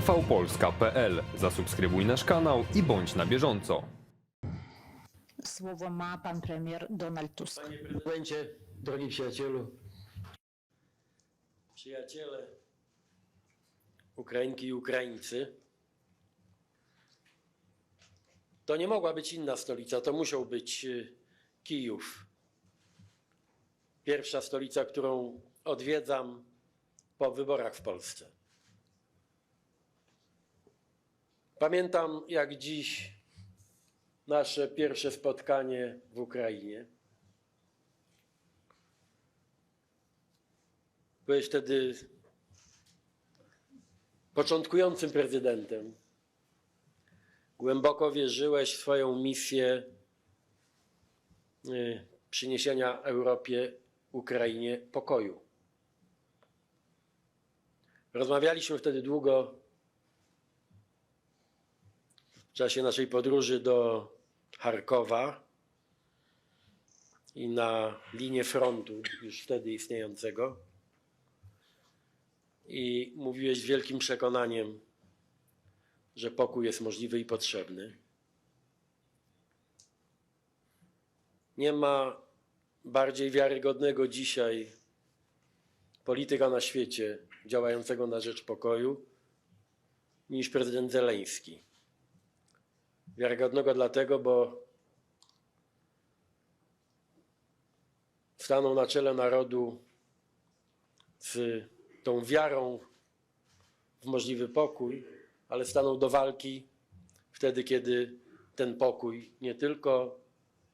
tvpolska.pl. Zasubskrybuj nasz kanał i bądź na bieżąco. Słowo ma pan premier Donald Tusk. Panie prezydencie, drogi przyjacielu, przyjaciele, Ukrainki i Ukraińcy, to nie mogła być inna stolica, to musiał być y, Kijów. Pierwsza stolica, którą odwiedzam po wyborach w Polsce. Pamiętam jak dziś nasze pierwsze spotkanie w Ukrainie. Byłeś wtedy początkującym prezydentem. Głęboko wierzyłeś w swoją misję y, przyniesienia Europie, Ukrainie pokoju. Rozmawialiśmy wtedy długo czasie naszej podróży do Charkowa i na linię frontu już wtedy istniejącego. I mówiłeś z wielkim przekonaniem, że pokój jest możliwy i potrzebny. Nie ma bardziej wiarygodnego dzisiaj polityka na świecie działającego na rzecz pokoju niż prezydent Zeleński. Wiarygodnego dlatego, bo stanął na czele narodu z tą wiarą w możliwy pokój, ale stanął do walki wtedy, kiedy ten pokój nie tylko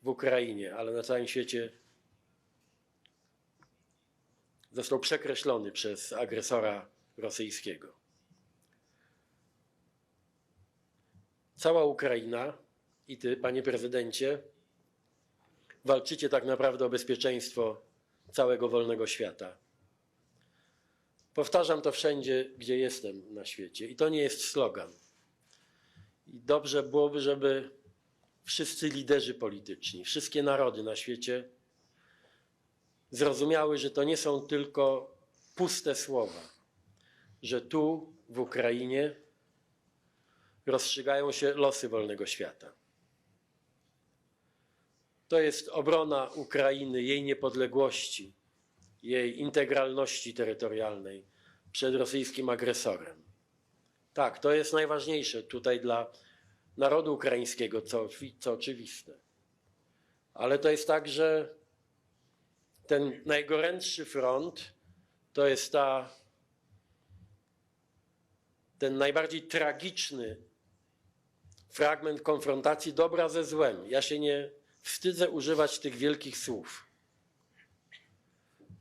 w Ukrainie, ale na całym świecie został przekreślony przez agresora rosyjskiego. Cała Ukraina i ty, panie prezydencie, walczycie tak naprawdę o bezpieczeństwo całego wolnego świata. Powtarzam to wszędzie, gdzie jestem na świecie. I to nie jest slogan. I dobrze byłoby, żeby wszyscy liderzy polityczni, wszystkie narody na świecie zrozumiały, że to nie są tylko puste słowa, że tu w Ukrainie rozstrzygają się losy wolnego świata. To jest obrona Ukrainy, jej niepodległości, jej integralności terytorialnej przed rosyjskim agresorem. Tak, to jest najważniejsze tutaj dla narodu ukraińskiego, co, co oczywiste. Ale to jest także ten najgorętszy front, to jest ta, ten najbardziej tragiczny fragment konfrontacji dobra ze złem. Ja się nie wstydzę używać tych wielkich słów.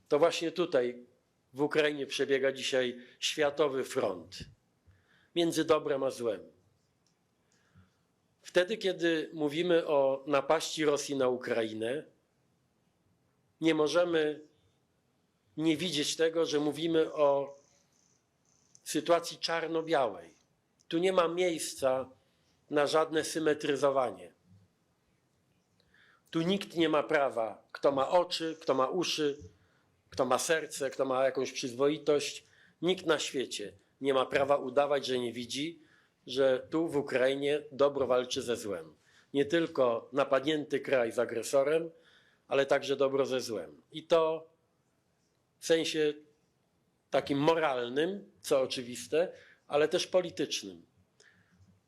To właśnie tutaj w Ukrainie przebiega dzisiaj światowy front między dobrem a złem. Wtedy, kiedy mówimy o napaści Rosji na Ukrainę, nie możemy nie widzieć tego, że mówimy o sytuacji czarno-białej. Tu nie ma miejsca na żadne symetryzowanie. Tu nikt nie ma prawa, kto ma oczy, kto ma uszy, kto ma serce, kto ma jakąś przyzwoitość, nikt na świecie nie ma prawa udawać, że nie widzi, że tu w Ukrainie dobro walczy ze złem. Nie tylko napadnięty kraj z agresorem, ale także dobro ze złem. I to w sensie takim moralnym, co oczywiste, ale też politycznym.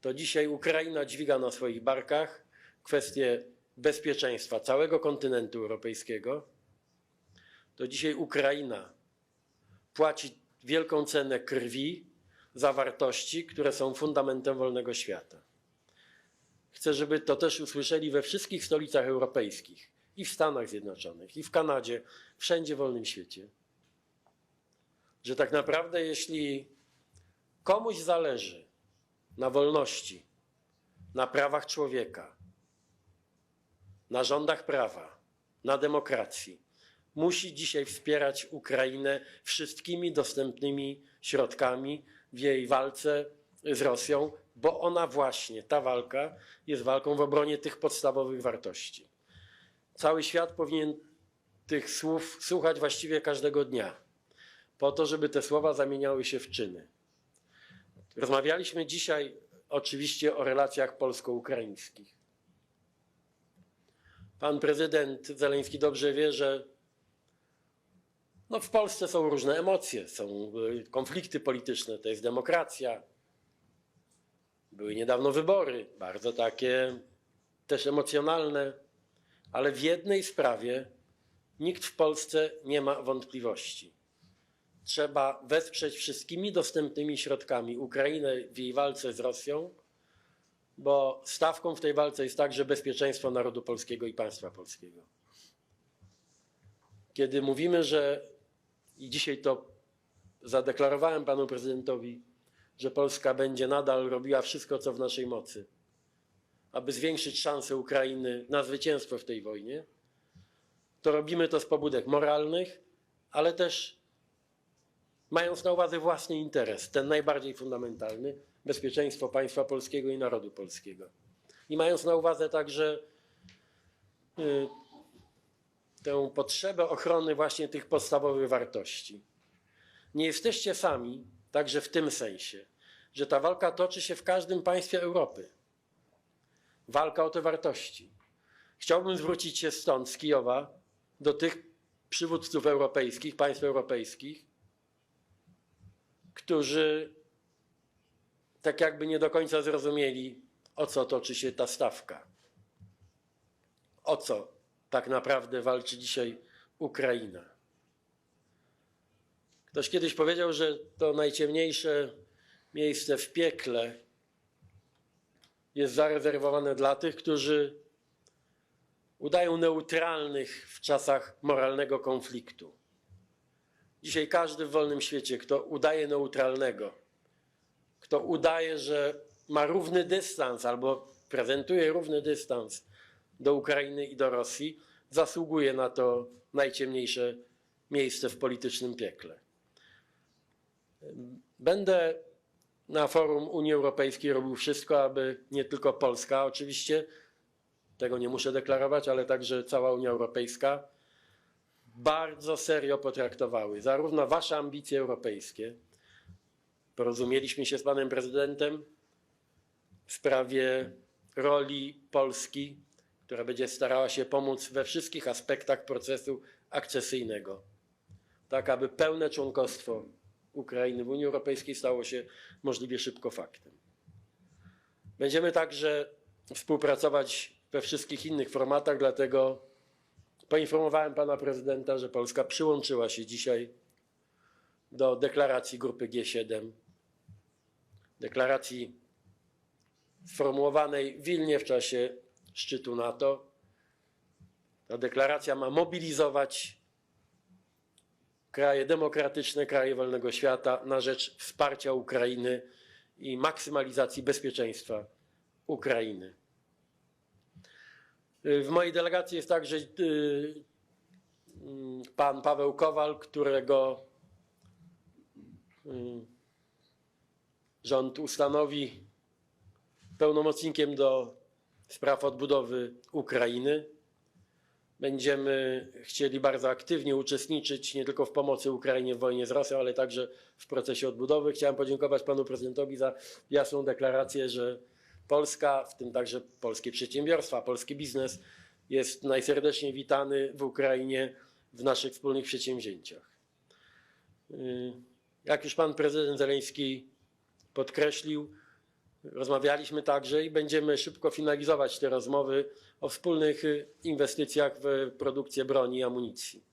To dzisiaj Ukraina dźwiga na swoich barkach kwestię bezpieczeństwa całego kontynentu europejskiego to dzisiaj Ukraina płaci wielką cenę krwi za wartości, które są fundamentem wolnego świata. Chcę, żeby to też usłyszeli we wszystkich stolicach europejskich, i w Stanach Zjednoczonych, i w Kanadzie, wszędzie w wolnym świecie. Że tak naprawdę, jeśli komuś zależy na wolności, na prawach człowieka, na rządach prawa, na demokracji, musi dzisiaj wspierać Ukrainę wszystkimi dostępnymi środkami w jej walce z Rosją, bo ona właśnie, ta walka jest walką w obronie tych podstawowych wartości. Cały świat powinien tych słów słuchać właściwie każdego dnia, po to, żeby te słowa zamieniały się w czyny. Rozmawialiśmy dzisiaj oczywiście o relacjach polsko-ukraińskich. Pan prezydent Zeleński dobrze wie, że no w Polsce są różne emocje, są y, konflikty polityczne, to jest demokracja. Były niedawno wybory, bardzo takie też emocjonalne, ale w jednej sprawie nikt w Polsce nie ma wątpliwości. Trzeba wesprzeć wszystkimi dostępnymi środkami Ukrainę w jej walce z Rosją, bo stawką w tej walce jest także bezpieczeństwo narodu polskiego i państwa polskiego. Kiedy mówimy, że i dzisiaj to zadeklarowałem panu prezydentowi, że Polska będzie nadal robiła wszystko, co w naszej mocy, aby zwiększyć szanse Ukrainy na zwycięstwo w tej wojnie, to robimy to z pobudek moralnych, ale też mając na uwadze własny interes, ten najbardziej fundamentalny bezpieczeństwo państwa polskiego i narodu polskiego. I mając na uwadze także y, tę potrzebę ochrony właśnie tych podstawowych wartości. Nie jesteście sami, także w tym sensie, że ta walka toczy się w każdym państwie Europy. Walka o te wartości. Chciałbym zwrócić się stąd, z Kijowa, do tych przywódców europejskich, państw europejskich, którzy tak jakby nie do końca zrozumieli, o co toczy się ta stawka. O co tak naprawdę walczy dzisiaj Ukraina. Ktoś kiedyś powiedział, że to najciemniejsze miejsce w piekle jest zarezerwowane dla tych, którzy udają neutralnych w czasach moralnego konfliktu. Dzisiaj każdy w wolnym świecie, kto udaje neutralnego, kto udaje, że ma równy dystans albo prezentuje równy dystans do Ukrainy i do Rosji, zasługuje na to najciemniejsze miejsce w politycznym piekle. Będę na forum Unii Europejskiej robił wszystko, aby nie tylko Polska, oczywiście, tego nie muszę deklarować, ale także cała Unia Europejska bardzo serio potraktowały zarówno wasze ambicje europejskie, porozumieliśmy się z panem prezydentem w sprawie roli Polski, która będzie starała się pomóc we wszystkich aspektach procesu akcesyjnego, tak aby pełne członkostwo Ukrainy w Unii Europejskiej stało się możliwie szybko faktem. Będziemy także współpracować we wszystkich innych formatach, dlatego poinformowałem pana prezydenta, że Polska przyłączyła się dzisiaj do deklaracji grupy G7, deklaracji sformułowanej w Wilnie w czasie szczytu NATO. Ta deklaracja ma mobilizować kraje demokratyczne, kraje wolnego świata na rzecz wsparcia Ukrainy i maksymalizacji bezpieczeństwa Ukrainy. W mojej delegacji jest także y, mm, pan Paweł Kowal, którego y, rząd ustanowi pełnomocnikiem do spraw odbudowy Ukrainy. Będziemy chcieli bardzo aktywnie uczestniczyć nie tylko w pomocy Ukrainie w wojnie z Rosją, ale także w procesie odbudowy. Chciałem podziękować panu prezydentowi za jasną deklarację, że Polska, w tym także polskie przedsiębiorstwa, polski biznes jest najserdeczniej witany w Ukrainie w naszych wspólnych przedsięwzięciach. Y, Jak już pan prezydent Zeleński podkreślił, rozmawialiśmy także i będziemy szybko finalizować te rozmowy o wspólnych y, inwestycjach w produkcję broni i amunicji.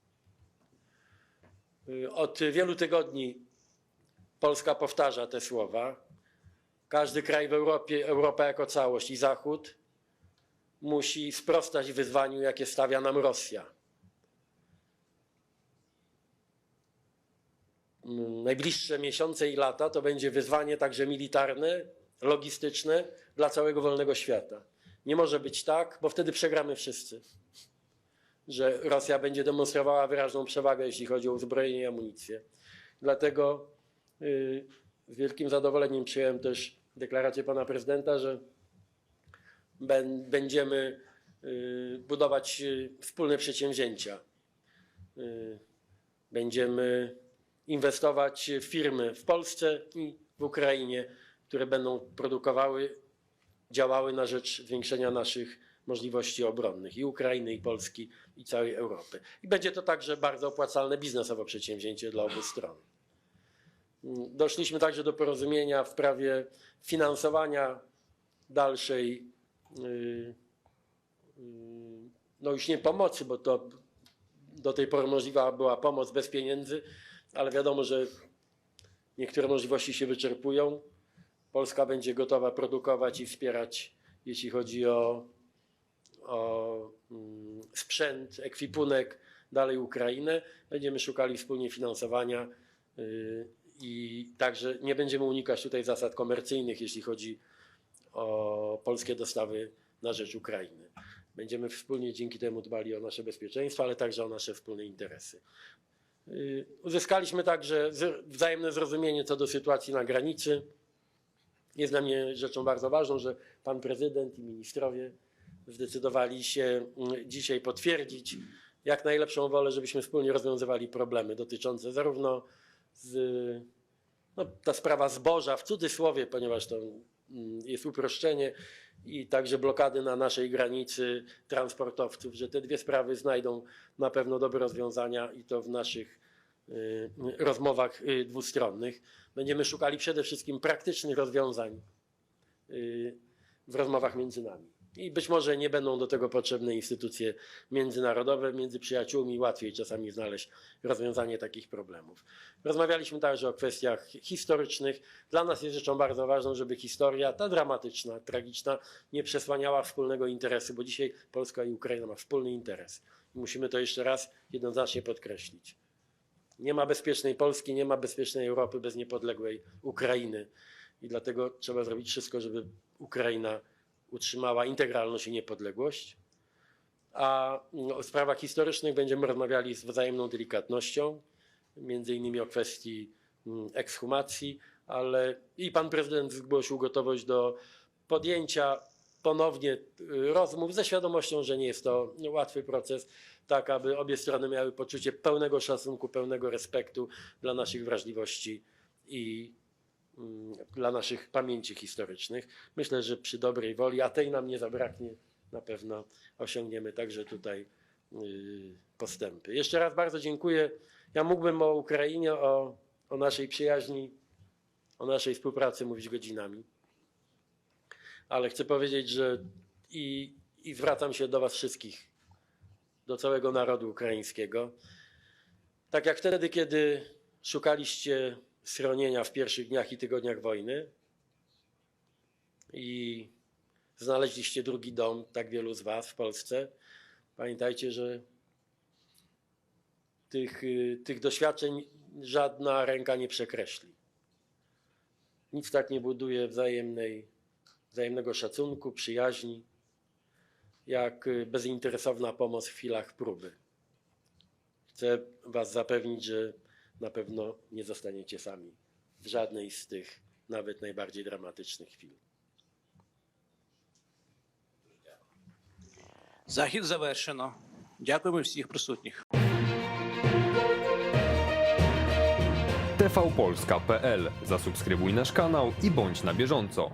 Y, Od wielu tygodni Polska powtarza te słowa. Każdy kraj w Europie, Europa jako całość i Zachód musi sprostać wyzwaniu, jakie stawia nam Rosja. Najbliższe miesiące i lata to będzie wyzwanie także militarne, logistyczne dla całego wolnego świata. Nie może być tak, bo wtedy przegramy wszyscy, że Rosja będzie demonstrowała wyraźną przewagę, jeśli chodzi o uzbrojenie i amunicję. Dlatego y, z wielkim zadowoleniem przyjąłem też deklarację pana prezydenta, że bę- będziemy y, budować y, wspólne przedsięwzięcia. Y, Będziemy inwestować w firmy w Polsce i w Ukrainie które będą produkowały, działały na rzecz zwiększenia naszych możliwości obronnych i Ukrainy, i Polski, i całej Europy. I będzie to także bardzo opłacalne biznesowo przedsięwzięcie dla obu stron. Doszliśmy także do porozumienia w sprawie finansowania dalszej, yy, yy, no już nie pomocy, bo to do tej pory możliwa była pomoc bez pieniędzy, ale wiadomo, że niektóre możliwości się wyczerpują. Polska będzie gotowa produkować i wspierać, jeśli chodzi o, o mm, sprzęt, ekwipunek, dalej Ukrainę. Będziemy szukali wspólnie finansowania yy, i także nie będziemy unikać tutaj zasad komercyjnych, jeśli chodzi o polskie dostawy na rzecz Ukrainy. Będziemy wspólnie dzięki temu dbali o nasze bezpieczeństwo, ale także o nasze wspólne interesy. Yy, Uzyskaliśmy także wzajemne zrozumienie co do sytuacji na granicy. Jest dla mnie rzeczą bardzo ważną, że pan prezydent i ministrowie zdecydowali się mm, dzisiaj potwierdzić jak najlepszą wolę, żebyśmy wspólnie rozwiązywali problemy dotyczące zarówno z, no, ta sprawa zboża w cudzysłowie, ponieważ to mm, jest uproszczenie i także blokady na naszej granicy transportowców, że te dwie sprawy znajdą na pewno dobre rozwiązania i to w naszych y, rozmowach y, dwustronnych. Będziemy szukali przede wszystkim praktycznych rozwiązań y, w rozmowach między nami. I być może nie będą do tego potrzebne instytucje międzynarodowe, między przyjaciółmi łatwiej czasami znaleźć rozwiązanie takich problemów. Rozmawialiśmy także o kwestiach historycznych. Dla nas jest rzeczą bardzo ważną, żeby historia, ta dramatyczna, tragiczna, nie przesłaniała wspólnego interesu, bo dzisiaj Polska i Ukraina ma wspólny interes. I musimy to jeszcze raz jednoznacznie podkreślić. Nie ma bezpiecznej Polski, nie ma bezpiecznej Europy bez niepodległej Ukrainy. I dlatego trzeba zrobić wszystko, żeby Ukraina utrzymała integralność i niepodległość. A mm, o sprawach historycznych będziemy rozmawiali z wzajemną delikatnością, między innymi o kwestii mm, ekshumacji, ale i pan prezydent zgłosił gotowość do podjęcia ponownie y, rozmów ze świadomością, że nie jest to łatwy proces, tak aby obie strony miały poczucie pełnego szacunku, pełnego respektu dla naszych wrażliwości i dla naszych pamięci historycznych. Myślę, że przy dobrej woli, a tej nam nie zabraknie, na pewno osiągniemy także tutaj y, postępy. Jeszcze raz bardzo dziękuję. Ja mógłbym o Ukrainie, o, o naszej przyjaźni, o naszej współpracy mówić godzinami, ale chcę powiedzieć, że i, i zwracam się do Was wszystkich, do całego narodu ukraińskiego. Tak jak wtedy, kiedy szukaliście schronienia w pierwszych dniach i tygodniach wojny i znaleźliście drugi dom, tak wielu z Was w Polsce, pamiętajcie, że tych, y, tych doświadczeń żadna ręka nie przekreśli. Nic tak nie buduje wzajemnej, wzajemnego szacunku, przyjaźni, jak y, bezinteresowna pomoc w chwilach próby. Chcę Was zapewnić, że na pewno nie zostaniecie sami w żadnej z tych nawet najbardziej dramatycznych chwil. Захід завершено. Дякуємо всіх присутніх. tvpolska.pl Zasubskrybuj nasz kanał i bądź na bieżąco.